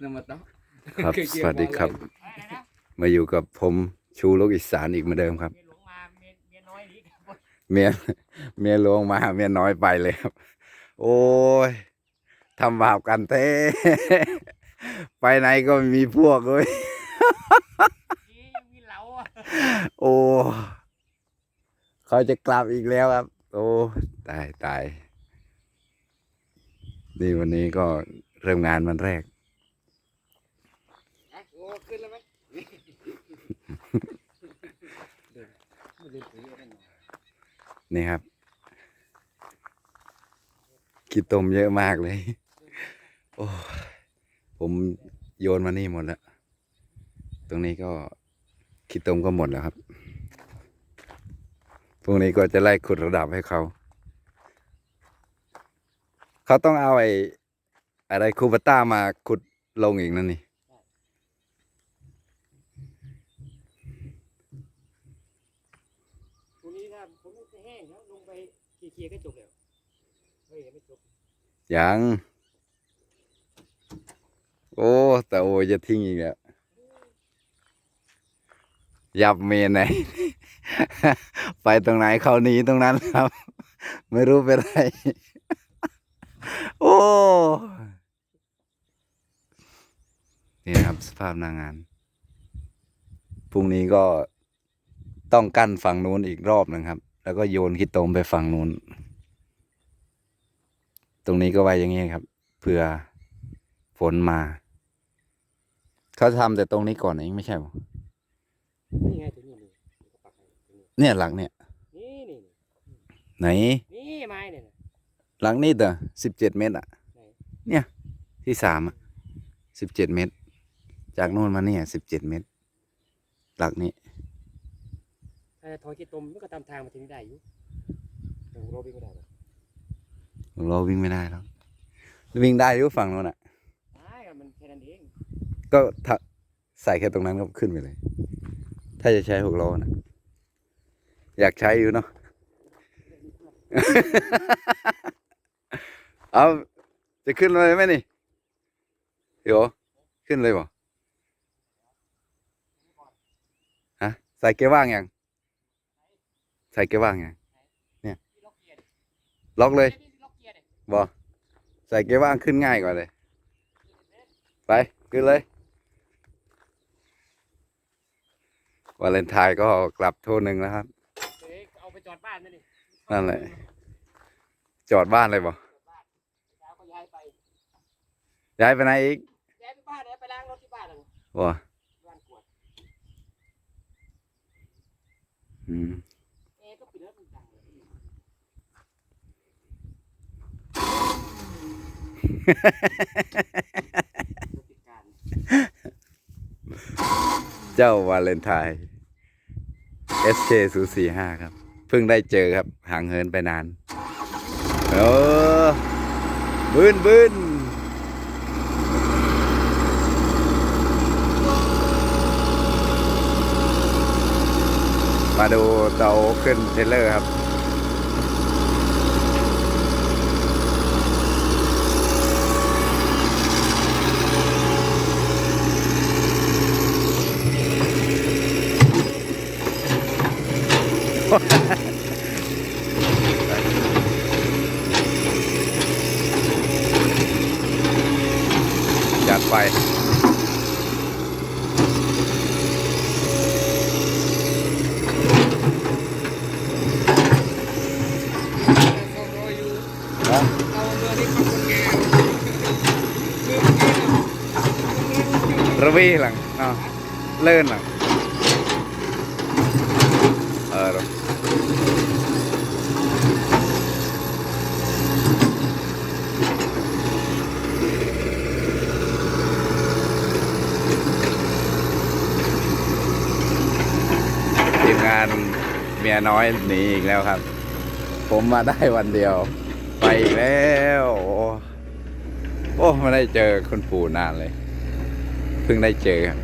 นั่นมาต้องครับเคยเกี่ยวสวัสดีครับอะไรอะไรนะมาอยู่กับผมชูลูกอีสานอีกเหมือนเดิมครับเมียหลวงมาเมียเมียน้อยหนีครับ เมียเมียหลวงมาเมียน้อยไปเลยครับ โอ้ยทำบาปกันเต้ไปไหนก็ไม่มีพวกเลยนี่ยังมีเหลาอะโอ้เขาจะกลับอีกแล้วครับ โอ้ตายตายนี่วันนี้ก็เริ่มงานวันแรก อะโอ้ขึ้นแล้วไหมเดินไม่เดินถืออะไรหน่อย นี่ครับขี้ตมเยอะมากเลย โอ้ผมโยนมานี่หมดแล้ว ตรงนี้ก็ขี้ตมก็หมดแล้วครับพรุ่งนี้ก็จะไล่ขุดระดับให้เขา เขาต้องเอาไอ้อะไรคูปต้ามาขุดลงอีกนั่นนี่ พรุ่งนี้ถ้าผมจะแห้งแล้วลงไป เคลียร์ก็จบแล้วเฮ้ยยังไม่จบยัง โอ้แต่โอ้จะทิ้งอีกแล้ว ยับเมนไหน ไปตรงไหนเขาหนีตรงนั้นครับ ไม่รู้เป็นไร โอ้ นี่ครับสภาพนางาน พรุ่งนี้ก็ต้องกั้นฝั่งนู้นอีกรอบหนึงครับ แล้วก็โยนขี้ตมไปฝั่งนู้น ตรงนี้ก็ไว้อย่างนี้ครับ เผื่อฝนมา เขาทำแต่ตรงนี้ก่อนเองไม่ใช่หรอนี่ไงตัวนี้นี่ผมก็ปักให้ตัวนี้เนี่ยหลังเนี่ยนี่นี่ไหน นี่ไม้เนี่ยนะหลังนี่เด้อสิบเจ็ดเมตรอะไหนเนี่ย ที่สามอะสิบเจ็ดเมตร จากโน่นมาเนี่ยสิบเจ็ดเมตร หลักนี้ ถ้าจะถอยที่ตมมันก็ตามทางมาถึงได้อยู่แต่ผมรอวิ่งไม่ได้หรอกเราวิ่งไม่ได้แล้ววิ่งได้อยู่ฝั่งโน้นอะได้ครับมันแค่นั้นเองก็ถ้าใส่แค่ตรงนั้นก็ขึ้นไปเลย ถ้าจะใช้หกล้อนะอยากใช้อยู่เนาะ เอาจะขึ้นเลยไหมนี่เดี๋ยวขึ้นเลยบ่ฮะใส่เกียร์ว่างยัง ใส่เกียร์ว่างยังที่ล็อกเกียร์ดิล็อกเลยที่ล็อกเกียร์ดิบ่ใส่เกียร์ว่างขึ้นง่ายกว่าเลย ไปขึ้นเลยวาเลนไทน์ก็กลับโทษหนึ่งแล้วครับเอ้ยเอาไปจอดบ้านนั่นดินั่นแหละจอดบ้านเลยบ่จอดบ้านเช้าก็ย้ายไปย้ายไปไหนอีกย้ายไปบ้านเนี่ยไปล้างรถที่บ้านเลยบ่บ้านกวดอืม เอ๊ะก็ปิดแล้วมันดังเลยรถติดการ เจ้าวาเลนไทน์ SK 0 4 5ครับ เพิ่งได้เจอครับ ห่างเหินไปนาน เออบืนบืนมาดูเตาขึ้นเทเลอร์ครับ จัดไป เอารออยู่ นะ เอาเรือนี้ขับคนงานเรือเมื่อกี้ น่ะระวีหลังเนาะเลื่อนหลังเออทีมงานเมี ยน้อยหนีอีกแล้วครับ ผมมาได้วันเดียว ไปอีกแล้ว โอ้ไม่ได้เจอคุณปู่นานเลย เพิ่งได้เจอครับ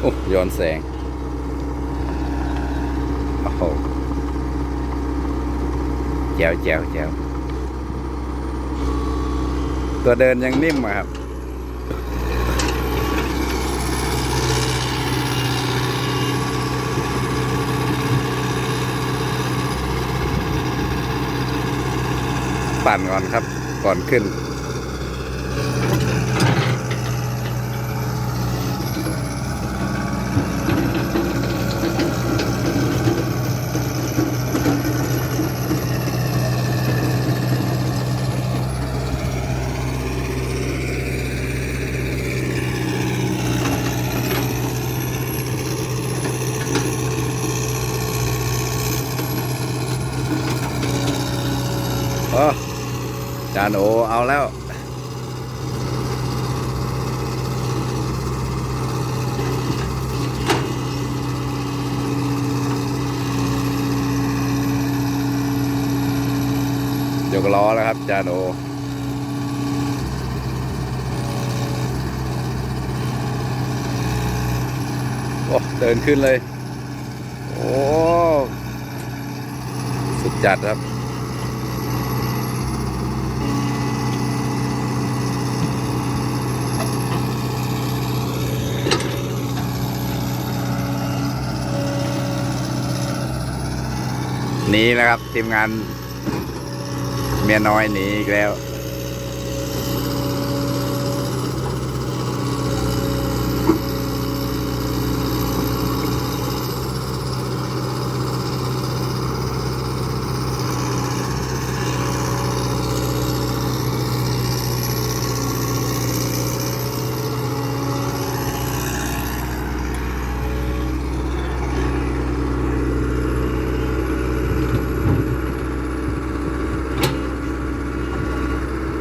โอ้อ้ย้อนแสงโอ้โห แจวแจวแจวตัวเดินยังนิ่มครับ ปั่นก่อนครับก่อนขึ้น โอ้จานโอเอาแล้ว ยกล้อแล้วครับจานโอโอ้เดินขึ้นเลย โอ้ สุดจัดครับ หนีแล้วครับทีมงาน เมียน้อยหนีอีกแล้ว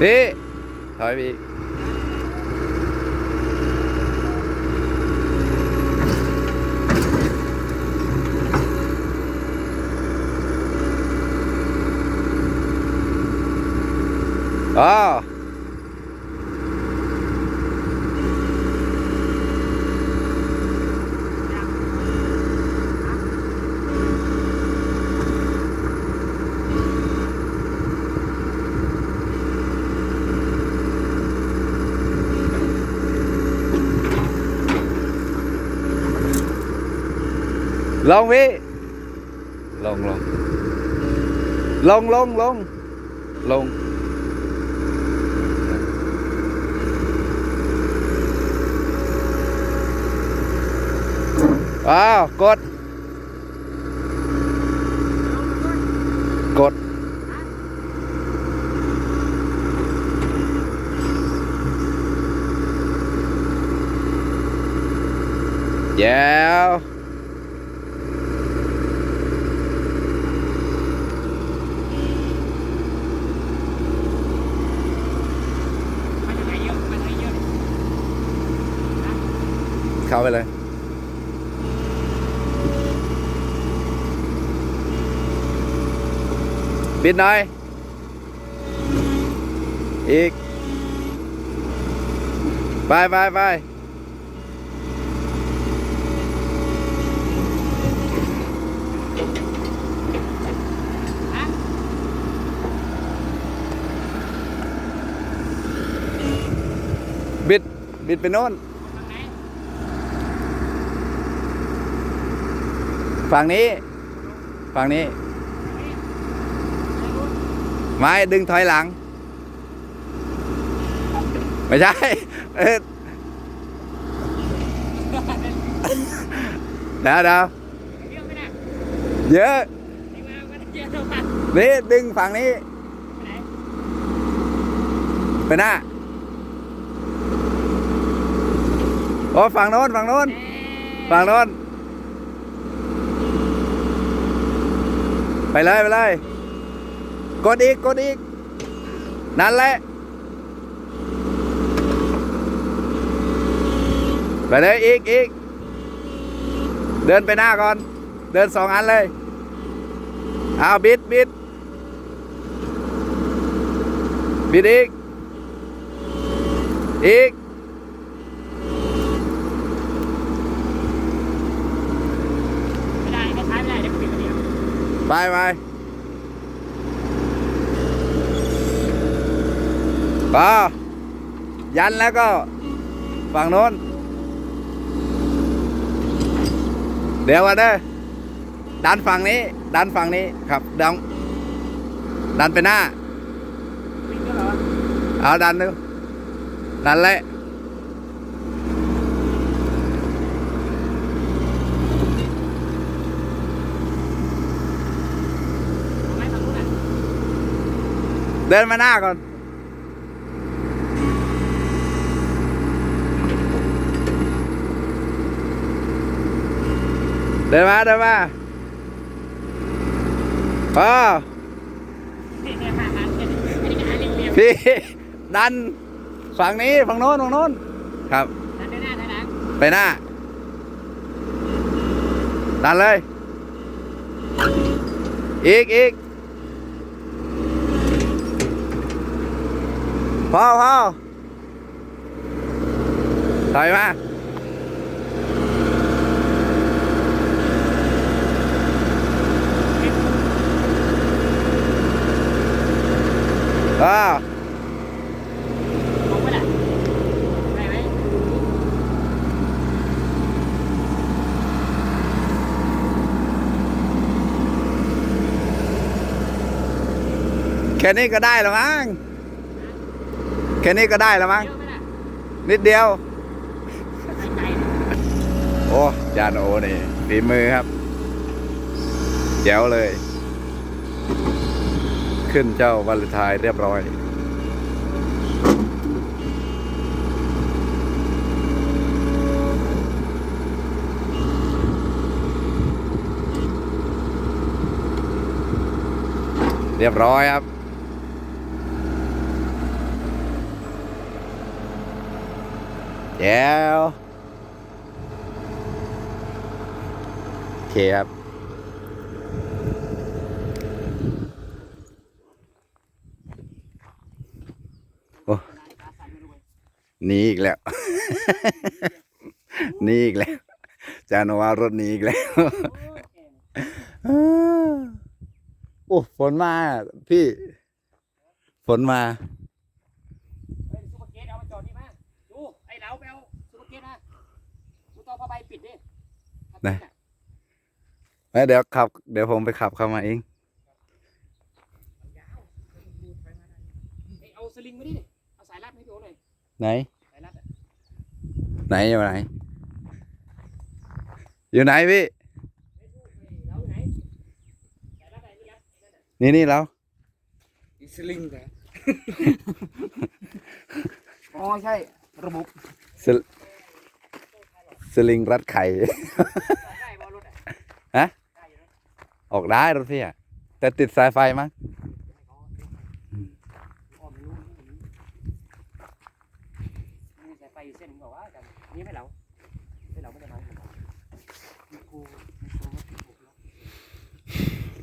พี่ ถอยไปอีกอ๋ ลงพี่ลงลงลงลงลงลงอ้าวกด กดแย้ว มาจากไหนเยอะมาจากไหนเยอะ เขาไปเลย บิดหน่อย อีก ไปไปไปบิด บิดไปโน่น ทางไหน ฝั่งนี้ ฝั่งนี้ ไม้ดึงถอยหลัง ไม่ใช่เอ้ยเดี๋ยวเดี๋ยวเยอะไหมน่ะเยอะนี่มามันเยอะเท่าไหร่นี่ดึงฝั่งนี้ ไปหน้าโอ้ฝั่งโน้นฝั่งโน้นฝั่งโน้น ไปเลย ไปเลย กดอีก กดอีก นั่นแหละ ไปเลย อีกอีก เดินไปหน้าก่อน เดินสองอันเลยเอาบิดบิดบิดอีก อีก ไปไปก็ยันแล้วก็ ฝั่งโน้น เดี๋ยววันเด้อดันฝั่งนี้ ดันฝั่งนี้ครับดันดันไปหน้าวิ่งด้วยเหรอเอาดันดูดันเลย เอาไหมฝั่งนู้นน่ะ เดินมาหน้าก่อน เดินมาเดินมาพ่อพี่ ดัน ฝั่งนี้ ฝั่งโน้นฝั่งโน้น ครับ ไปหน้าไปหน้าดันเลย อีกอีก พอพอถอยมาอ่าแค่นี้ก็ได้แล้วมั้ง ค่นี้ก็ได้แล้วมั้งเยอะไหมน่ะนิดเดียวไปไกลโอ้จานโอนี่ฝีมือครับ แจ๋วเลย ขึ้นเจ้าวาเลนไทน์เรียบร้อย เรียบร้อยครับ แจ๋วโอเคครับโอ้หนีอีกแล้วหนีอีกแล้ว จานว่ารถหนีอีกแล้วโอ้ฝนมา พี่ ฝนมา เฮ้ยซูเปอร์เกตเอามาจอดนี่มา ดูไอ้เหลาไปเอาซูเปอร์เกตนะดูต่อผ้าใบปิดดิไหนเอ้ยเดี๋ยวขับ เดี๋ยวผมไปขับเข้ามาเองยาวดูไปมาได้เอ้ยเอาสลิงมาดิเอาสายรัดให้พี่โอ้หน่อยไหน สายรัดอะไหนอยู่ไหน อยู่ไหนพี่เฮ้ยดูเฮ้ยเหลาอยู่ไหนสายรัดอะไรนี่รัดไอ้นั่นน่ะนี่นี่แล้ว อีสลิงแต่อ๋อใช่ ระบบ สลสลิงรัดไข่ได้บอลรถอะฮะได้อยู่นะออกได้รถพี่อะแต่ติดสายไฟมั้งอ้อมรู้มีสายไฟอยู่เส้นหนึงบอกว่าแต่นี่ไม่เหลาไม่เหลาไม่ได้มามีครูมีครูมาติดผมแล้ว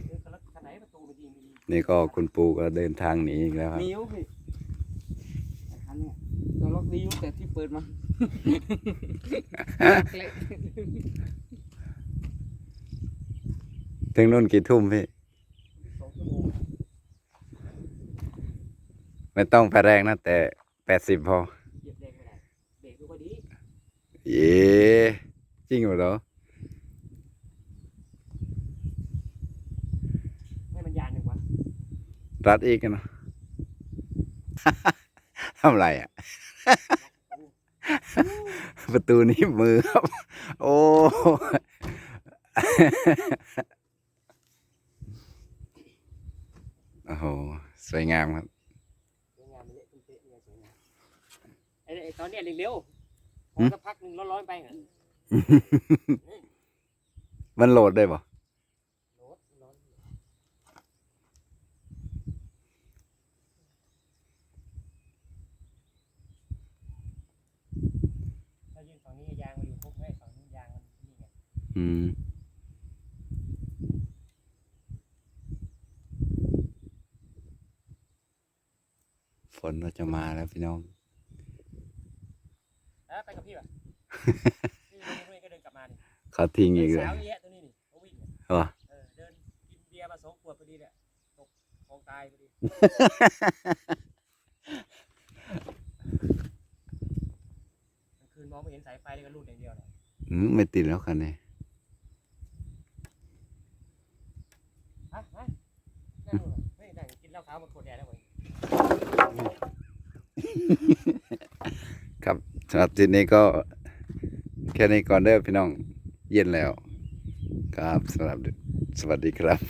เออแล้วคันไหนประตูมันดีมีนี่ก็คุณปูก็เดินทางหนีอีกแล้วครับ ล็อกดีอยู่แต่ที่เปิดมาถึงนู่นกี่ทุ่มพี่สองชั่วโมงไม่ต้องไปแรงนะ แต่แปดสิบพอเหยียบแรงไม่ได้เบรกดูก็ดีเย้จริงเหรอให้มันยานหนึ่งวะรัดอีกเนาะทำไรอะ ประตูหนี้มือครับ โอ้โอ้โห สวยงามครับสวยงามมันเละตุ้มเตะเนี่ยสวยงามไอ้ไอ้ตอนเนี้ยเร็วๆพหือมสักพักหนึ่งร้อนๆไปอะมันโหลดได้ปะ โน้ตร้อนถ้ายื่นฝั่งนี้ยางมาอยู่ครบให้ฝั่งนู้นยางมันนี่ไง อืมฝนก็จะมาแล้วพี่น้องเอ้ยไปกับพี่ป่ะพี่ลงไปก็เดินกลับมาดิเขาทิ้งอีกเดินเลยสาวเยอะตัวนี้นี่เขาวิ่งเนี่ยเหรอเออเดินกินเบียร์มาตายพอดี กลางคืนมองไม่เห็นสายไฟเลยก็รูดอย่างเดียวเลยอืมไม่ติดแล้วคันนี้ ฮะฮะนั่งดูเฮ้ยนั่งกินเหล้าขาวมาโคตรแดดแล้วผมครับสำหรับทีนี้ก็แค่นี้ก่อนเด้อพี่น้อง เย็นแล้ว ครับสำหรับสวัสดีครับ